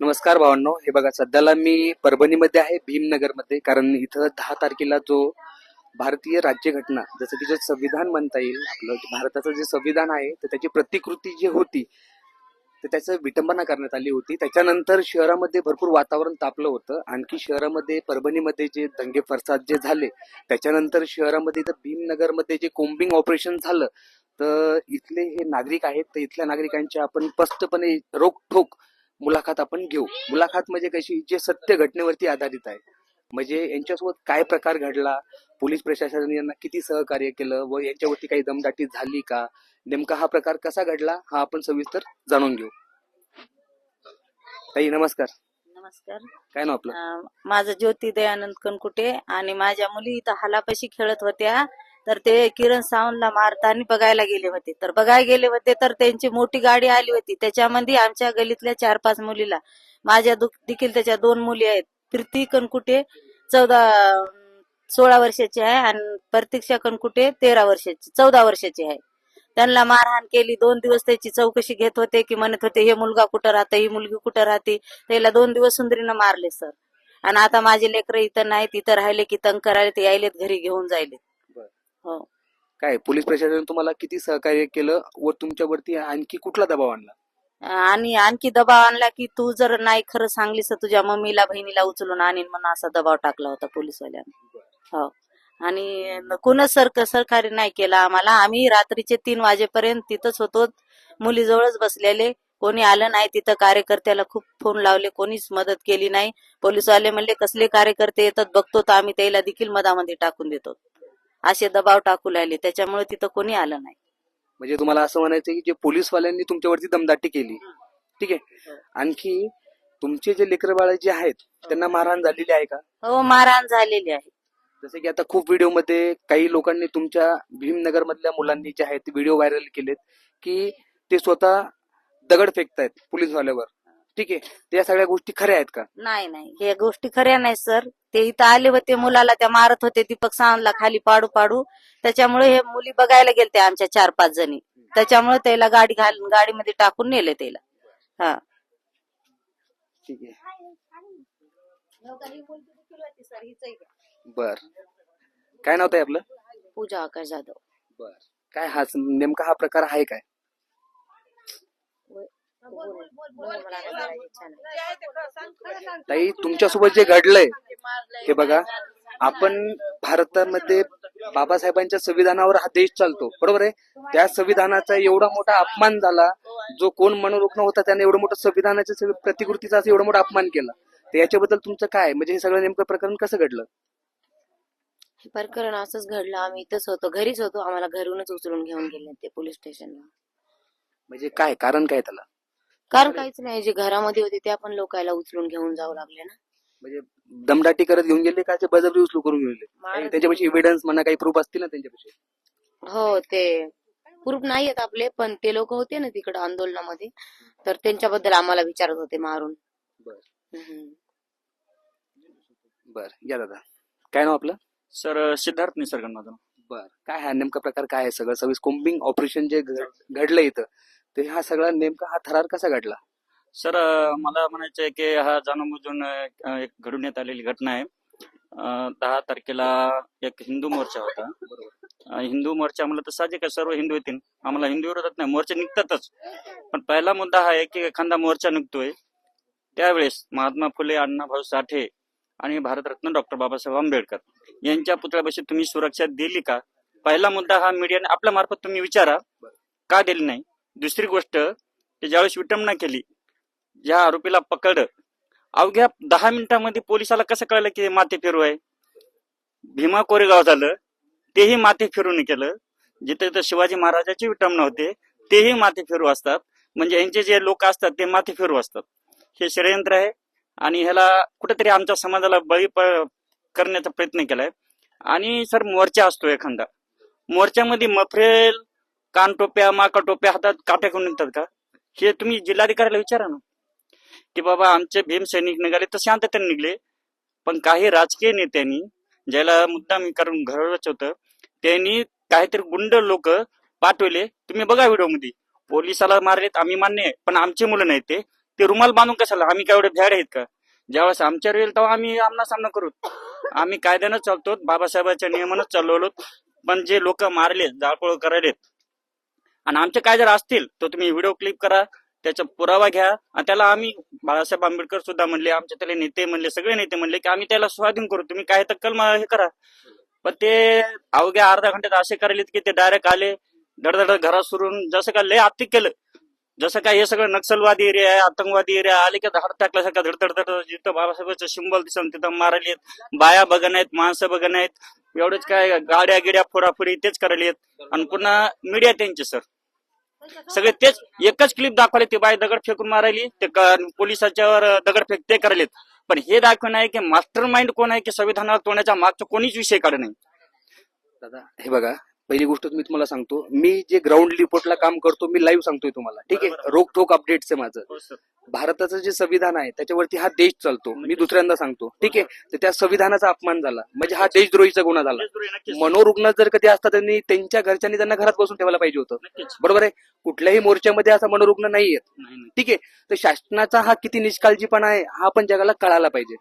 नमस्कार भावांनो. हे बघा सध्याला मी परभणीमध्ये आहे भीमनगरमध्ये. कारण इथं दहा तारखेला जो भारतीय राज्यघटना जसं की जे संविधान म्हणता येईल आपलं भारताचं जे संविधान आहे तर त्याची प्रतिकृती जी होती तर त्याचं विटंबना करण्यात आली होती. त्याच्यानंतर शहरामध्ये भरपूर वातावरण तापलं होतं. आणखी शहरामध्ये परभणीमध्ये जे दंगे फरसाद जे झाले त्याच्यानंतर शहरामध्ये तर भीमनगरमध्ये जे कोम्बिंग ऑपरेशन झालं तर इथले हे नागरिक आहेत तर इथल्या नागरिकांच्या आपण स्पष्टपणे रोखोक मुलाखत आपण घेऊ. मुलाखत म्हणजे कशी? जे सत्य घटनेवरती आधारित आहे. म्हणजे यांच्यासोबत काय प्रकार घडला? पोलीस प्रशासनाने यांना किती सहकार्य केलं? व यांच्यावरती काही दमदाटी झाली का? नेमका हा प्रकार कसा घडला? हा आपण सविस्तर जाणून घेऊ. ताई नमस्कार. नमस्कार. काय नाव आपलं? माझं ज्योती दयानंद कनकुटे आणि माझ्या मुली इथं हलापाशी खेळत होत्या. तर ते किरण सावंतला मारताना बघायला गेले होते. तर बघायला गेले होते तर त्यांची मोठी गाडी आली होती. त्याच्यामध्ये आमच्या गलीतल्या चार पाच मुलीला माझ्या देखील त्याच्या दोन मुली आहेत. प्रीती कनकुटे चौदा सोळा वर्षाची आहे आणि प्रतीक्षा कनकुटे तेरा वर्षाची चौदा वर्षाची आहे. त्यांना मारहाण केली. दोन दिवस त्याची चौकशी घेत होते की म्हणत होते हे मुलगा कुठं राहतं? ही मुलगी कुठं राहते? त्याला दोन दिवस सुंदरीनं मारले सर. आणि आता माझे लेकरं इथं नाहीत. इथं राहिले की तंग करायला ते यायलेत घरी घेऊन जायले काय पोलीस प्रशासनाने तुम्हाला किती सहकार्य केलं व तुमच्यावरती आणखी कुठला दबाव आणला? आणि आणखी दबाव आणला की तू जर नाही खरं सांगलीस तर तुझ्या मम्मीला बहिणीला उचलून आणीन म्हणून असा दबाव टाकला होता पोलीसवाल्याने. हो. आणि कोणच सरक सरकारी नाही केलं आम्हाला. आम्ही रात्रीचे तीन वाजेपर्यंत तिथंच होतो. मुलीजवळच बसलेले. कोणी आलं नाही तिथं. कार्यकर्त्याला खूप फोन लावले. कोणीच मदत केली नाही. पोलीसवाले म्हणले कसले कार्यकर्ते येतात बघतो तर आम्ही त्याला देखील मधामध्ये टाकून देतो. असे दबाव टाकू लागले. त्याच्यामुळे तिथं कोणी आलं नाही. म्हणजे तुम्हाला असं म्हणायचं की जे पोलीसवाल्यांनी तुमच्यावरती दमदाटी केली ठीक आहे? आणखी तुमचे जे लेकर बाळ जे आहेत त्यांना मारहाण झालेली आहे का? हो मारहाण झालेली आहे. जसे की आता खूप व्हिडिओमध्ये काही लोकांनी तुमच्या भीमनगर मधल्या मुलांनी जे आहेत व्हिडिओ व्हायरल केलेत की ते स्वतः दगड फेकतायत पोलीसवाल्यावर. ठीक आहे? त्या सगळ्या गोष्टी खऱ्या आहेत का? नाही नाही. हे गोष्टी खऱ्या नाही सर. ते इथं आले होते मुलाला त्या मारत होते दीपक सावंतला खाली पाडू पाडू. त्याच्यामुळे हे मुली बघायला गेलते आमच्या चार पाच जणी. त्याच्यामुळे त्याला गाडी घाल गाडीमध्ये टाकून नेले त्याला. हा. ठीक आहे. बर. काय नाव आहे आपलं? पूजा आकाश जाधव. बर. काय हा नेमका हा प्रकार आहे काय? ताई तुमच्यासोबत जे घडलंय हे बघा आपण भारतामध्ये बाबासाहेबांच्या संविधानावर हा देश चालतो बरोबर आहे? त्या संविधानाचा एवढा मोठा अपमान झाला जो कोण मनोरुग्ण होता त्याने एवढं मोठं संविधानाच्या प्रतिकृतीचा असं एवढा मोठा अपमान केला. तर याच्याबद्दल तुमचं काय म्हणजे हे सगळं नेमकं प्रकरण कसं घडलं? हे प्रकरण असंच घडलं. आम्ही इथंच होतो घरीच होतो. आम्हाला घरूनच उचलून घेऊन गेले ते पोलीस स्टेशनला. म्हणजे काय? कारण काय त्याला? कारण काहीच नाही जे घरामध्ये होते त्या पण लोकायला उचलून घेऊन जावं लागले ना. म्हणजे दमदाटी करत घेऊन गेले का ते बजबरी उचलू करून घेऊन गेले? त्यांच्यापाशी एव्हिडन्स म्हणा काही प्रूफ असतील ना त्यांच्यापाशी? हो ते प्रूफ नाही आहेत आपले पण ते लोक होते ना तिकडे आंदोलनामध्ये तर त्यांच्याबद्दल आम्हाला विचारत होते मारून. बर. या दादा. काय नाव आपलं? सर सिद्धार्थ माझं नाव. बर काय हा नेमका प्रकार काय आहे सगळं? सव्वीस कोम्बिंग ऑपरेशन जे घड- घडलं इथं तर हा सगळा नेमका हा थरार कसा घडला? सर मला म्हणायचं आहे की हा जाणून एक एक घडवण्यात आलेली घटना आहे. दहा तारखेला एक हिंदू मोर्चा होता. हिंदू मोर्चा आम्हाला तर साहजिक आहे सर्व हिंदू येतील. आम्हाला हिंदू विरोधात नाही मोर्चे निघतातच. पण पहिला मुद्दा हा आहे की एखादा मोर्चा निघतोय त्यावेळेस महात्मा फुले अण्णाभाऊ साठे आणि भारतरत्न डॉक्टर बाबासाहेब आंबेडकर यांच्या पुतळ्यापाशी तुम्ही सुरक्षा दिली का? पहिला मुद्दा हा मीडियाने आपल्या मार्फत तुम्ही विचारा. का दिली नाही? दुसरी गोष्ट की ज्यावेळेस विटंबना केली ज्या आरोपीला पकडलं. अवघ्या दहा मिनिटांमध्ये पोलिसाला कसं कळलं की हे माथे फिरू आहे? भीमा कोरेगाव झालं तेही माथे फिरून केलं. जिथे तर शिवाजी महाराजाची विटंबना होते तेही माथे फिरू असतात. म्हणजे यांचे जे लोक असतात ते माथे फिरू असतात. हे षडयंत्र आहे आणि ह्याला कुठेतरी आमच्या समाजाला बळी प- करण्याचा प्रयत्न केलाय. आणि सर मोर्चा असतो एखादा. मोर्चामध्ये मफरेल कानटोप्या माका टोप्या हातात काट्या घेऊन निघतात का? हे तुम्ही जिल्हाधिकाऱ्याला विचारा ना. की बाबा आमचे भीम सैनिक निघाले तर शांततेने निघले. पण काही राजकीय नेत्यांनी ज्याला मुद्दाम करून घरच होतं त्यांनी काहीतरी गुंड लोक पाठवले. तुम्ही बघा व्हिडिओमध्ये पोलिसाला मारलेत आम्ही मान्य आहे. पण आमची मुलं नाही ते. ते रुमाल बांधून कशाला? आम्ही काय एवढे भ्याड आहेत का? ज्यावेळेस आमच्यावर येईल तेव्हा आम्ही आमना सामना करू. आम्ही कायद्यानं चालतो बाबासाहेबांच्या नियमानच चालवलो पण जे लोक मारले जाळपोळ करायलेत आणि आमचे काय जर असतील तर तुम्ही व्हिडिओ क्लिप करा त्याचा पुरावा घ्या. आणि त्याला आम्ही बाळासाहेब आंबेडकर सुद्धा म्हणले आमचे त्याला नेते म्हणले सगळे नेते म्हणले की आम्ही त्याला स्वाधीन करू तुम्ही काय तक्कल हे करा. पण ते अवघ्या अर्धा घंट्यात असे करायलेत की ते डायरेक्ट आले धडधड घरात सुरून जसं का लय आत्तिक केलं. जसं काय हे सगळं नक्षलवादी एरिया आहे आतंकवादी एरिया आले की धड टाकल्यासारखं धडधड धड जिथं बाबासाहेबांचं सिंबल दिसन तिथं मारलेत. बाया बघन आहेत माणसं बघन आहेत एवढंच काय गाड्या गिड्या फोडाफोडी तेच करायलेत आणि पुन्हा मीडिया त्यांचे सर सगळे तेच एकच क्लिप दाखवले ते बाय दगड फेकून मारायली ते क- पोलिसाच्यावर दगड फेक ते करायलेत. पण हे दाखवणं आहे की मास्टर माइंड कोण आहे की संविधानाला तोडण्याच्या मागचा कोणीच विषय काढ नाही. दादा हे बघा पहिली गोष्ट मी तुम्हाला सांगतो मी जे ग्राउंड रिपोर्टला काम करतो मी लाईव्ह सांगतोय तुम्हाला. ठीक आहे. रोखोक अपडेट्स आहे माझं. भारताचं जे संविधान आहे त्याच्यावरती हा देश चालतो. मी दुसऱ्यांदा सांगतो. ठीक आहे? तर त्या संविधानाचा अपमान झाला. म्हणजे हा देशद्रोहीचा गुन्हा झाला. मनोरुग्ण जर कधी असतात त्यांनी त्यांच्या घरच्यांनी त्यांना घरात बसून ठेवायला पाहिजे होतं. बरोबर आहे? कुठल्याही मोर्चामध्ये असा मनोरुग्ण नाही नाही, ठीक आहे? तर शासनाचा हा किती निष्काळजीपणा आहे हा पण जगाला कळायला पाहिजे.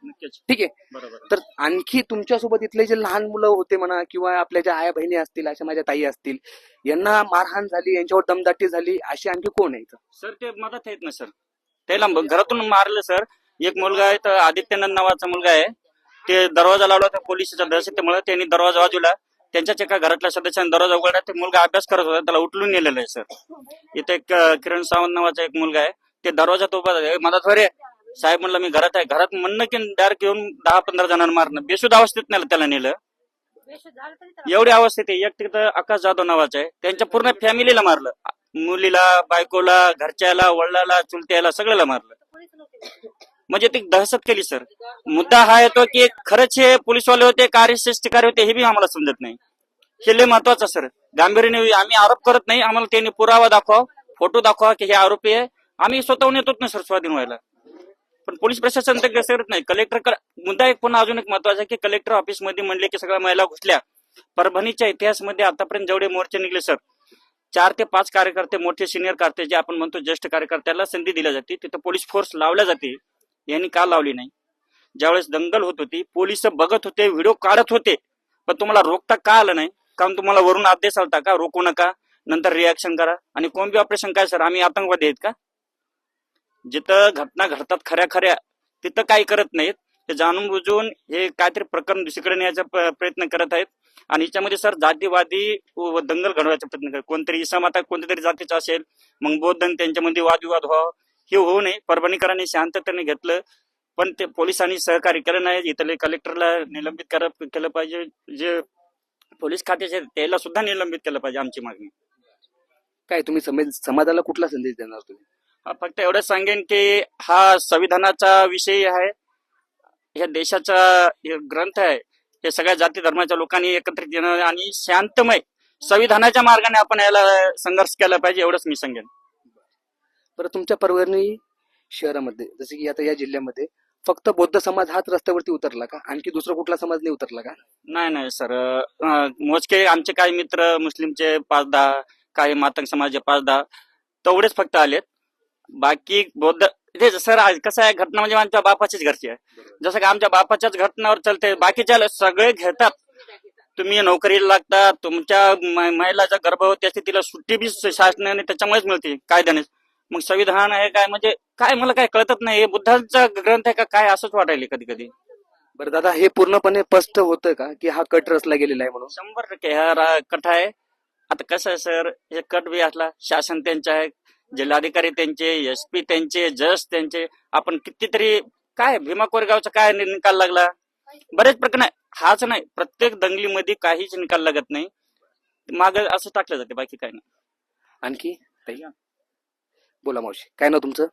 ठीक आहे? बरोबर तर आणखी तुमच्यासोबत इथले जे लहान मुलं होते म्हणा किंवा आपल्या ज्या आया बहिणी असतील अशा माझ्या ताई असतील यांना मारहाण झाली यांच्यावर दमदाटी झाली अशी आणखी कोण आहे? सर ते मदत आहेत ना सर. त्याला घरातून मारलं सर. एक मुलगा आहे तर आदित्यनंद नावाचा मुलगा आहे. ते दरवाजा लावला होता पोलिसाच्या दहशतीमुळे त्यांनी दरवाजा वाजवला त्यांच्याच एका घरातल्या सदस्याने दरवाजा उघडला. ते मुलगा अभ्यास करत होता. त्याला उठलून नेलेलं आहे सर. इथे एक किरण सावंत नावाचा एक मुलगा आहे. ते दरवाजात उभा माझा थोरे मदत साहेब म्हणलं मी घरात आहे. घरात म्हणणं की डायरेक्ट येऊन दहा पंधरा जणांना मारणं. बेशुद्ध अवस्थेत नेलं त्याला नेलं. एवढी अवस्थेत आहे एक तिथं आकाश जाधव नावाचं आहे. त्यांच्या पूर्ण फॅमिलीला मारलं. मुलीला बायकोला घरच्याला वडिलाला चुलत्याला सगळ्याला मारलं. म्हणजे ती दहशत केली सर. मुद्दा हा येतो की खरंच हे पोलीसवाले होते का कार्य होते हे बी आम्हाला समजत नाही. हे लय महत्वाचं सर. गांभीर्याने आम्ही आरोप करत नाही आम्हाला त्यांनी पुरावा दाखवा फोटो दाखवा की हे आरोपी आहे. आम्ही स्वतःहून येतोच ना सर स्वाधीन व्हायला. पण पोलीस प्रशासन तर करत नाही. कलेक्टर मुद्दा एक पुन्हा अजून एक महत्त्वाचा आहे की कलेक्टर ऑफिसमध्ये म्हणले की सगळ्या महिला घुसल्या. परभणीच्या इतिहासमध्ये आतापर्यंत जेवढे मोर्चे निघले सर चार ते पाच कार्यकर्ते मोठे सिनियर कार्यकर्ते जे आपण म्हणतो ज्येष्ठ कार्यकर्त्याला संधी दिल्या जाते तिथं पोलीस फोर्स लावल्या जाते. यांनी का लावली नाही? ज्यावेळेस दंगल होत होती पोलीस बघत होते व्हिडिओ काढत होते पण तुम्हाला रोखता का आलं नाही? कारण तुम्हाला वरून आदेश आलता का? रोखू नका. नंतर रिॲक्शन करा. आणि कोणबी ऑपरेशन काय सर? आम्ही आतंकवादी आहेत का? जिथं घटना घडतात खऱ्या खऱ्या तिथं काही करत नाहीत. ते जाणून बुजून हे काहीतरी प्रकरण दुसरीकडे न्यायचा प्रयत्न करत आहेत. आणि याच्यामध्ये सर जातीवादी व दंगल घडवायचा प्रयत्न करत कोणतरी इसम आता कोणत्या तरी जातीचा असेल. मग बौद्ध त्यांच्यामध्ये वादविवाद व्हावा. हे होऊ नये. परभणीकरांनी शांततेने घेतलं. पण ते पोलिसांनी सहकार्य केलं नाही. इथले कलेक्टरला निलंबित करा केलं पाहिजे. जे पोलीस खात्याचे त्याला सुद्धा निलंबित केलं पाहिजे आमची मागणी. काय तुम्ही समाज समाजाला कुठला संदेश देणार तुम्ही? फक्त एवढंच सांगेन की हा संविधानाचा विषय आहे. ह्या देशाचा ग्रंथ आहे. हे सगळ्या जाती धर्माच्या लोकांनी एकत्रित येणं आणि शांतमय संविधानाच्या मार्गाने आपण याला संघर्ष केला पाहिजे एवढंच मी सांगेन. बरं तुमच्या परभणी शहरामध्ये जसं की आता या जिल्ह्यामध्ये फक्त बौद्ध समाज हाच रस्त्यावरती उतरला का? आणखी दुसरा कुठला समाज नाही उतरला का? नाही नाही सर. मोजके आमचे काही मित्र मुस्लिमचे पाच दहा काही मातंग समाजाचे पाच दहा तेवढेच फक्त आलेत. बाकी बौद्ध सर कसं आहे घटना म्हणजे आमच्या बापाचीच घरची आहे. जसं की आमच्या बापाच्याच घटनावर चालते बाकीच्या सगळे घेतात. तुम्ही नोकरीला लागता तुमच्या म- महिलाचा गर्भवती असते तिला सुट्टी बी शासनाने त्याच्यामुळेच मिळते कायद्याने मग संविधान आहे काय? म्हणजे काय मला काय कळतच नाही. हे बुद्धांचा ग्रंथ आहे का काय असंच वाटायले कधी कधी बरं दादा हे पूर्णपणे स्पष्ट होतं का की हा कट रचला गेलेला आहे म्हणून? शंभर टक्के. हा रा- कट आहे. आता कसं आहे सर? हे कट बी असला. शासन त्यांचे आहे जिल्हाधिकारी त्यांचे एस पी त्यांचे जज त्यांचे. आपण कितीतरी काय भीमा कोरेगावचा काय नि- निकाल लागला? बरेच प्रकरण आहे. हाच नाही. प्रत्येक दंगलीमध्ये काहीच निकाल लागत नाही. माग असं टाकलं जाते बाकी काय नाही. आणखी? ताई? बोला मावशी काय नाव तुमचं?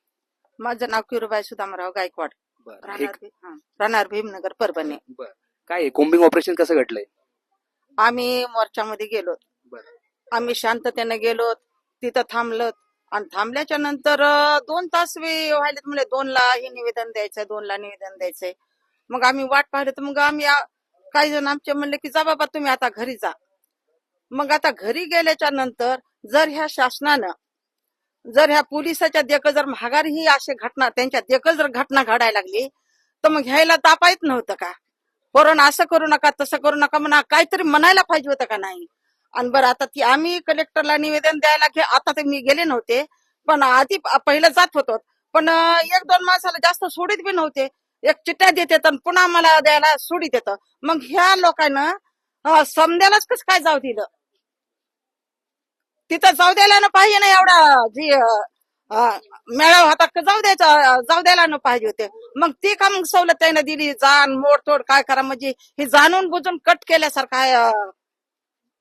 माझं नाव किरूबाई सुदामराव गायकवाड. बरं हे राहणार भी- हा, राहणार भीमनगर परभणी. बरं काय आहे? कोम्बिंग ऑपरेशन कसं घडलंय? आम्ही मोर्चामध्ये गेलो बरं. आम्ही शांततेने गेलो तिथं थांबलो आणि थांबल्याच्या नंतर अं, दोन तास व्हायले म्हणजे दोनला हे निवेदन द्यायचंय दोनला निवेदन द्यायचंय. मग आम्ही वाट पाहिली तर मग आम्ही आ- काही जण आमचे म्हणले की जा बाबा तुम्ही आता घरी जा. मग आता घरी गेल्याच्यानंतर जर ह्या शासनानं जर ह्या पोलिसाच्या देख जर महागार ही अशी घटना त्यांच्या देख जर घटना घडायला लागली तर मग घ्यायला तापा येत नव्हतं का? कोरोना असं करू नका तसं करू नका म्हणा काहीतरी म्हणायला पाहिजे होतं का नाही? आणि बरं आता ती आम्ही कलेक्टरला निवेदन द्यायला की आता ते मी गेले नव्हते पण आधी पहिलं जात होतो. पण एक दोन माणसाला जास्त सोडीत बी नव्हते. एक चिठ्ठ्या देते तर पुन्हा मला द्यायला सोडीत येतं मग ह्या लोकांना समजायलाच कसं काय जाऊ दिलं? तिथं जाऊ द्यायला ना पाहिजे ना एवढा जी मेळावा होता जाऊ द्यायचा जाऊ द्यायला ना पाहिजे होते. मग ती का मग सवलत त्यानं दिली जाण मोडतोड काय करा म्हणजे हे जाणून बुजून कट केल्यासारखं आहे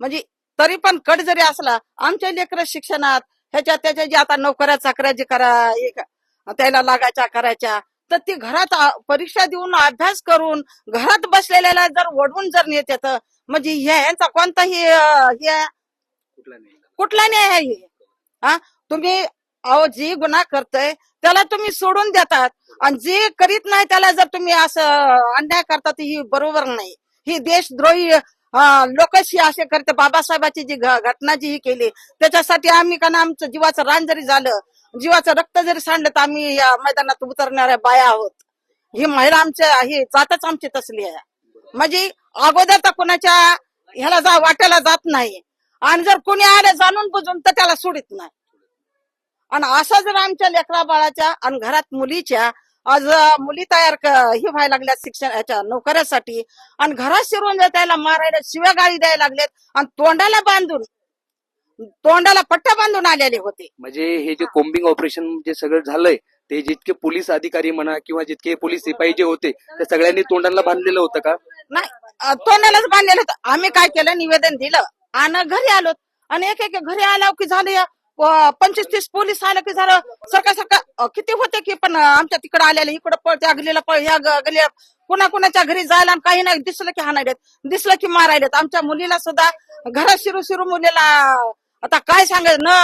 म्हणजे तरी पण कट जरी असला आमच्या लेकर शिक्षणात ह्याच्या त्याच्या जे आता नोकऱ्या चाकऱ्या जे करा त्याला लागायच्या करायच्या तर ती घरात परीक्षा देऊन अभ्यास करून घरात बसलेल्याला जर ओढवून जर नेत म्हणजे ह्याचा कोणताही कोणताही कुठला हे कुठला नाही न्याय आहे हे? हा? तुम्ही अहो जी गुन्हा करतय त्याला तुम्ही सोडून देतात. आणि जे करीत नाही त्याला जर तुम्ही असं अन्याय करतात ही बरोबर नाही. ही देशद्रोही लोकशी असे करते. बाबासाहेबाची जी घटना जी ही केली त्याच्यासाठी आम्ही का ना आमचं जीवाचं रान जरी झालं जीवाचं रक्त जरी सांडलं तर आम्ही या मैदानात उतरणाऱ्या बाया आहोत. ही महिला आमच्या ही जातच आमची तसली आहे. म्हणजे अगोदर तर कोणाच्या ह्याला जा वाट्याला जात नाही. आणि जर कोणी आलं जाणून बुजून तर त्याला सोडित नाही. आणि असं जर आमच्या लेकरा बाळाच्या आणि घरात मुलीच्या आज मुली तयार हे व्हायला लागल्या शिक्षणाच्या नोकऱ्यासाठी आणि घरात शिरून त्याला मारायला शिव्या गाळी द्यायला लागलेत आणि तोंडाला बांधून तोंडाला पट्ट्या बांधून आलेले होते. म्हणजे हे जे कोम्बिंग ऑपरेशन जे सगळं झालंय ते जितके पोलीस अधिकारी म्हणा किंवा जितके पोलीस सिपाही जे होते ते सगळ्यांनी तोंडाला बांधलेलं होतं का? नाही तोंडालाच बांधलेलं होतं. आम्ही काय केलं? निवेदन दिलं. आणि घरी आलो. आणि एक एक घरी आलो की झाले पंचवीस तीस पोलीस आलं की झालं सकाळ सकाळ किती होते की पण आमच्या तिकडे आलेले इकडं पळ त्या गलीला पळ ह्या गलीला कुणा कुणाच्या घरी जायला आणि काही नाही दिसलं की हाणायलेत दिसलं की मारायलेत आमच्या मुलीला सुद्धा घरात शिरू शिरू मुलीला आता काय सांगाय न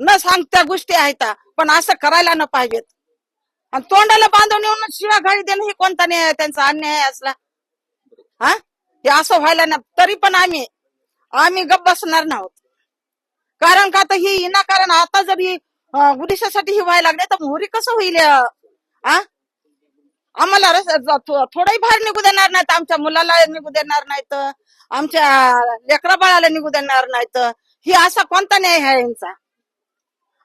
न सांगत्या गोष्टी आहेत पण असं करायला न पाहिजेत. आणि तोंडाला बांधून येऊन शिवा घाई देणं हे कोणता नाही त्यांचा अन्याय असला? हा? हे असं व्हायला ना तरी पण आम्ही आम्ही गप्प बसणार नाहोत. कारण का आता ही विनाकारण आता जर ही अं, ही व्हायला लागले तर मोहरी कसं होईल आ? आम्हाला थोडाही ज- बाहेर निघू देणार नाहीत आमच्या मुलाला निघू देणार नाहीत आमच्या लेकरा बाळाला निघू देणार नाहीत. ही असा कोणता न्याय आहे यांचा?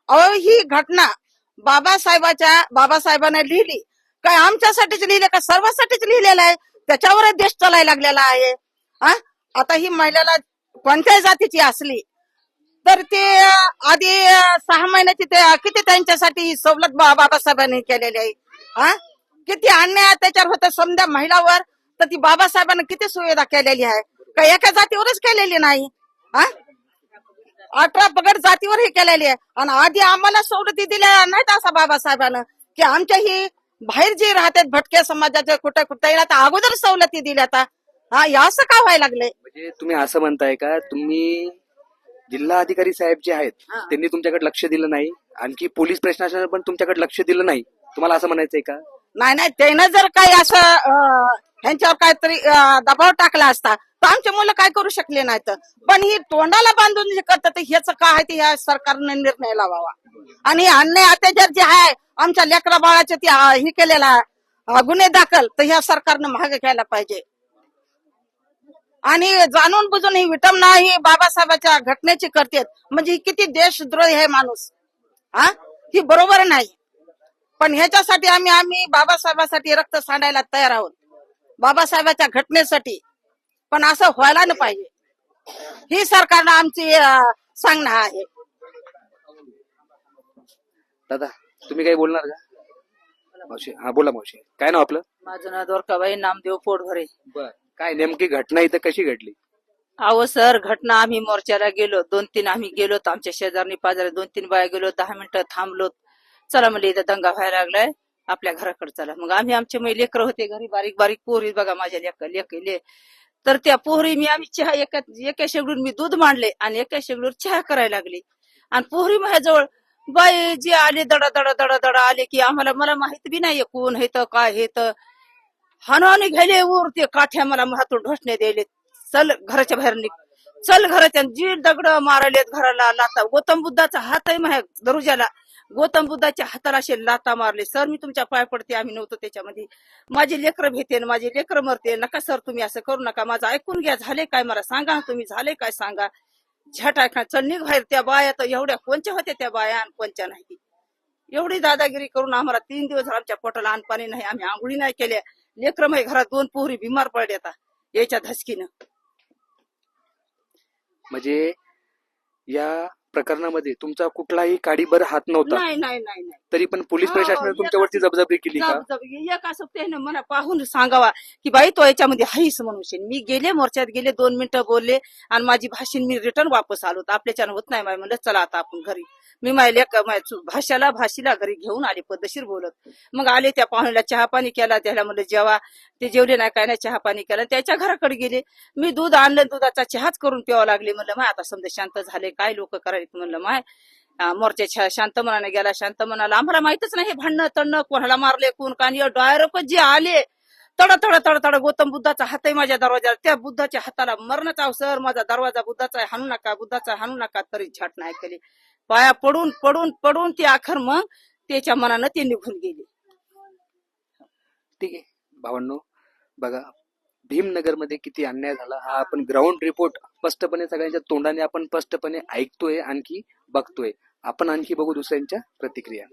अहो ही घटना बाबासाहेबाच्या बाबासाहेबांना लिहिली. काय आमच्यासाठीच लिहिले का? सर्वांसाठीच लिहिलेलं आहे. त्याच्यावरच देश चालायला लागलेला आहे. हा आता ही महिलेला कोणत्याही जातीची असली तर ते आधी सहा महिन्याची ते किती त्यांच्यासाठी सवलत बाबासाहेबांनी केलेली आहे? हा? किती अन्याय त्याच्यावर होत? समजा महिलावर तर ती बाबासाहेबांनी किती सुविधा केलेली आहे? का एका जातीवरच केलेली नाही? हा? अठरा पगड जातीवर हे केलेली आहे. आणि आधी आम्हाला सवलती दिल्या नाहीत असा बाबासाहेबांना. की आमच्या ही बाहेर जे राहतात भटक्या समाजाचे कुठे कुठे अगोदर सवलती दिल्या आता हा असं का व्हायला लागले म्हणजे तुम्ही असं म्हणताय का तुम्ही जिल्हा अधिकारी साहेब जे आहेत हा. त्यांनी तुमच्याकडे लक्ष दिलं नाही आणखी पोलीस प्रशासनाने पण तुमच्याकडे लक्ष दिलं नाही. तुम्हाला असं म्हणायचंय का? नाही नाही त्यानं जर काही असं अं, ह्यांच्यावर काहीतरी अं, दबाव टाकला असता तर आमचे मुलं काय करू शकले नाहीत. पण ही तोंडाला बांधून जे करतात ते ह्याचं काय आहे ते ह्या सरकारने निर्णय लावावा. आणि हे अन्याय अत्याचार जे आहे आमच्या लेकरा बाळाचे ते अं, हे केलेला अं, गुन्हे दाखल तर ह्या सरकारनं मागे घ्यायला पाहिजे. आणि जाणून बुजून ही विटंबना ही बाबासाहेबाच्या घटनेची करतेत. म्हणजे ही किती देशद्रोही आहे माणूस. हा? ही बरोबर नाही. पण ह्याच्यासाठी आम्ही आम्ही बाबासाहेबासाठी रक्त सांडायला तयार आहोत. बाबासाहेबाच्या घटनेसाठी. पण असं व्हायला न पाहिजे. ही सरकारनं आमची सांगणं आहे. दादा तुम्ही काही बोलणार का? मावशी हा बोला मावशी. काय नाव आपलं? माझं नाव द्वारकाबाई नामदेव पोटभरे बर. काय नेमकी घटना इथं कशी घडली? अहो सर घटना आम्ही मोर्चाला गेलो. दोन तीन आम्ही गेलो आमच्या शेजारनी पाजारी दोन तीन बाया गेलो दहा मिनिटं थांबलो चला म्हणजे इथं दंगा व्हायला लागलाय. आपल्या घराकडे चला. मग आम्ही आमचे मै लेकर होते घरी. बारीक बारीक पोरी बघा माझ्या लेक लेकले तर त्या पोहरी मी आम्ही चहा एका एका शेगडून मी दूध मांडले आणि एका शेगडूर चहा करायला लागली. आणि पोहरी माझ्याजवळ बाई जे आले दडा दडा दडा दडा आले की आम्हाला मला माहीत बी नाही कोण हे तर काय हे तर. हानाने घ्यायले वर ते काठ्या मला हातून ढोसणे द्यायले चल घराच्या बाहेर निघ. चल घराच्या जी दगड मारलेत घराला लाता गौतम बुद्धाचा हात आहे माझ्या दरुजाला. गौतम बुद्धाच्या हाताला असे लाता मारले. सर मी तुमच्या पाय पडते आम्ही नव्हतो त्याच्यामध्ये. माझे लेकर भेटेन माझे लेकर मरते नका सर तुम्ही असं करू नका. माझं ऐकून घ्या झाले काय मला सांगा. तुम्ही झाले काय सांगा. झट ऐका चल निघ बाहेर. त्या बाया तर एवढ्या कोणच्या होत्या त्या बाया आणि कोणच्या नाही? एवढी दादागिरी करून आम्हाला तीन दिवस आमच्या पोटाला अन्न पाणी नाही. आम्ही आंघोळी नाही केल्या. लेकर माझ्या घरात दोन पोहरी बिमार पडले आता याच्या धसकीनं. म्हणजे या प्रकरणामध्ये तुमचा कुठलाही काडीभर हात नव्हता. नाही नाही नाही नाही. तरी पण पोलीस हो, प्रशासनाने तुमच्यावरती जबरदस्ती केली का? एक असं त्याने मला पाहून सांगावा की बाई तो याच्यामध्ये हाईस म्हणून. मी गेले मोर्चात गेले दोन मिनिटं बोलले आणि माझी भाषण मी रिटर्न वापस आलो. तर आपल्याच्यानं होत नाही म्हणलं चला आता आपण घरी. मी माझ्या भाषाला भाषीला घरी घेऊन आले पद्धतशीर बोलत. मग आले त्या पाहुण्याला चहा पाणी केला त्याला म्हणलं जेवा ते जेवले नाही काय नाही चहा पाणी केला. त्याच्या घराकडे गेले. मी दूध आणलं दुधाचा चहाच करून प्यावा लागले. म्हणलं माय आता समजा शांत झाले काय लोक करायचे म्हणलं माय मोर्चा शांत मनाने गेला शांत मनाला. आम्हाला माहितच नाही हे भांडणं तणणं कोणाला मारले कोण कानी डायरेक्ट जे आले तड तड तड तड गौतम बुद्धाचा हात आहे माझ्या दरवाजाला त्या बुद्धाच्या हाताला मरणच अवसर. माझा दरवाजा बुद्धाचा हाणू नका बुद्धाचा हाणू नका तरी झट नाही केली पाया पडून पडून पडून ते आखर मग त्याच्या मनानं ते निघून गेले. ठीक आहे. भावांनो बघा भीमनगरमध्ये किती अन्याय झाला हा आपण ग्राउंड रिपोर्ट स्पष्टपणे सगळ्यांच्या तोंडाने आपण स्पष्टपणे ऐकतोय आणखी बघतोय. आपण आणखी बघू दुसऱ्यांच्या प्रतिक्रिया.